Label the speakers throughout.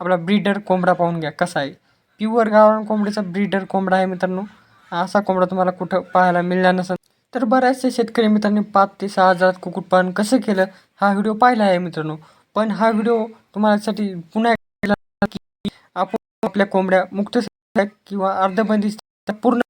Speaker 1: आपला ब्रीडर कोंबडा पाहून घ्या कसा आहे. प्युअर गावरान कोंबडीचा ब्रीडर कोंबडा आहे मित्रांनो. असा कोंबडा तुम्हाला कुठं पाहायला मिळणार नसेल. तर बऱ्याचशा शेतकरी मित्रांनी पाच ते सहा हजारात कुक्कुटपालन कसं केलं हा व्हिडिओ पाहिला आहे मित्रांनो. पण हा व्हिडिओ तुम्हासाठी पुन्हा की आपण आपल्या कोंबड्या मुक्त किंवा अर्धबंदिस्त पूर्ण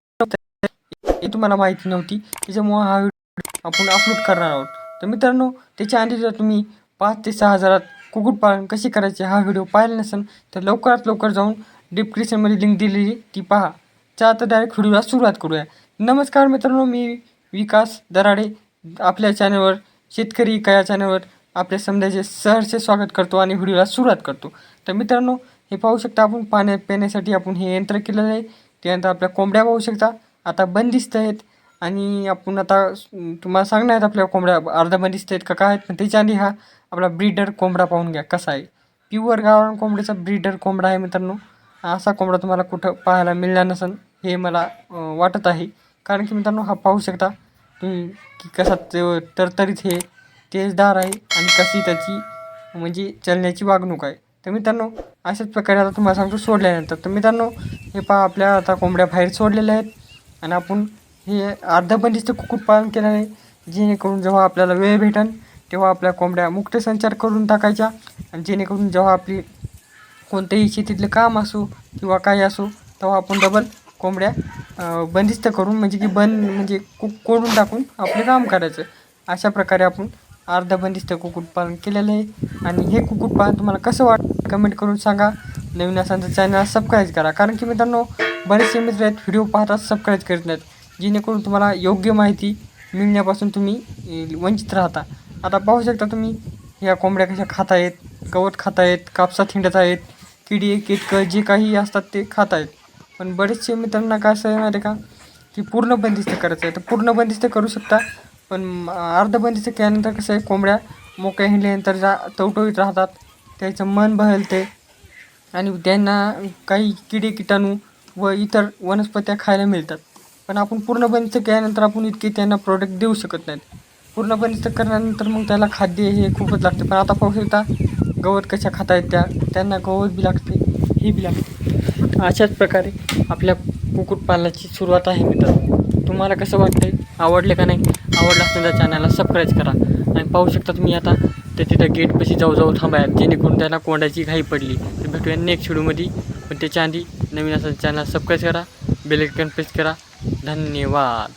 Speaker 1: हे तुम्हाला माहिती नव्हती. त्याच्यामुळं हा व्हिडिओ आपण अपलोड करणार आहोत. तर मित्रांनो त्याच्या आधी जर तुम्ही पाच ते सहा हजारात कुक्कुटपालन कसे करायचे हा व्हिडिओ पाहिला नसेल तर लवकरात लवकर जाऊन डिस्क्रिप्शनमध्ये लिंक दिलेली ती पहा. चा आता डायरेक्ट व्हिडिओला सुरुवात करूया. नमस्कार मित्रांनो मी विकास दराडे आपल्या चॅनलवर शेतकरी का या चॅनलवर आपल्या समजायचे सहर्ष स्वागत करतो आणि व्हिडिओला सुरुवात करतो. तर मित्रांनो हे पाहू शकता आपण पाण्या पिण्यासाठी आपण हे यंत्र केलेलं आहे. त्यानंतर आपल्या कोंबड्या पाहू शकता. आता बंदिस्त आहेत. आणि आपण आता तुम्हाला सांगणार आहेत आपल्या कोंबड्या अर्धा बंदिस्त आहेत का काय आहेत पण त्याच्या आधी हा आपला ब्रीडर कोंबडा पाहून घ्या कसा आहे. प्युअर गावरान कोंबडीचा ब्रीडर कोंबडा आहे मित्रांनो. असा कोंबडा तुम्हाला कुठं पाहायला मिळणार नसेल हे मला वाटत आहे. कारण की मित्रांनो हा पाहू शकता तुम्ही की कसा तर तरतरीत हे तेजदार आहे आणि कशी त्याची म्हणजे चलण्याची वागणूक आहे. तर मित्रांनो अशाच प्रकारे आता तुम्हाला सांगतो सोडल्यानंतर. तर मित्रांनो हे पहा आपल्या आता कोंबड्या बाहेर सोडलेल्या आहेत. आणि आपण हे अर्धबंदिस्त कुक्कुटपालन केलं आहे जेणेकरून जेव्हा आपल्याला वेळ भेटेल तेव्हा आपल्या कोंबड्या मुक्त संचार करून टाकायच्या. आणि जेणेकरून जेव्हा आपली कोणतंही शेतीतलं काम असो किंवा काही असो तेव्हा आपण डबल कोंबड्या बंदिस्त करून म्हणजे की बंद म्हणजे कुक कोडून टाकून आपलं काम करायचं. अशा प्रकारे आपण अर्धबंदिस्त कुक्कुटपालन केलेलं आहे. आणि हे कुक्कुटपालन तुम्हाला कसं वाटतं कमेंट करून सांगा. नवीन असांचं चॅनल सबस्क्राईब करा. कारण की मित्रांनो बरेचसे मित्र आहेत व्हिडिओ पाहतात सबस्क्राईब करत नाहीत. जेणेकरून तुम्हाला योग्य माहिती मिळण्यापासून तुम्ही वंचित राहता. आता पाहू शकता तुम्ही ह्या कोंबड्या कशा खात आहेत गवत खात आहेत कापसात हिंडत आहेत किडी किटकं जे काही असतात ते खात आहेत पण बरेचसे मित्रांना काय असं आहे माहिती आहे का की पूर्ण बंदिस्त करायचं आहे. तर पूर्ण बंदिस्त करू शकता पण अर्ध बंदिस्त केल्यानंतर कसं आहे कोंबड्या मोकळ्या हिंडल्यानंतर जा टवटवीत राहतात. त्याचं मन बहलते. आणि त्यांना काही किडे किटाणू व इतर वनस्पत्या खायला मिळतात. पण आपण पूर्णपणे केल्यानंतर आपण इतके त्यांना प्रोडक्ट देऊ शकत नाहीत. पूर्णपणे बंदिस्त करण्यानंतर मग त्याला खाद्य हे खूपच लागते. पण आता पाहू शकता गवत कशा खाता आहेत त्या त्यांना गवत बी लागते हे बी लागते. अशाच प्रकारे आपल्या कुक्कुटपालनाची सुरुवात आहे मित्रांनो. तुम्हाला कसं वाटतंय? आवडले का नाही? आवडलं असेल तर चॅनलला सबस्क्राईब करा. आणि पाहू शकता तुम्ही आता ते तिथं गेटपाशी जाऊ जाऊ थांबायात जेणेकरून त्यांना कोंडाची घाई पडली. तर भेटूया नेक्स्ट व्हिडिओमध्ये पण त्याच्या आधी नवीन असं चॅनल सबस्क्राईब करा बेल आयकॉन प्रेस करा. 何ンには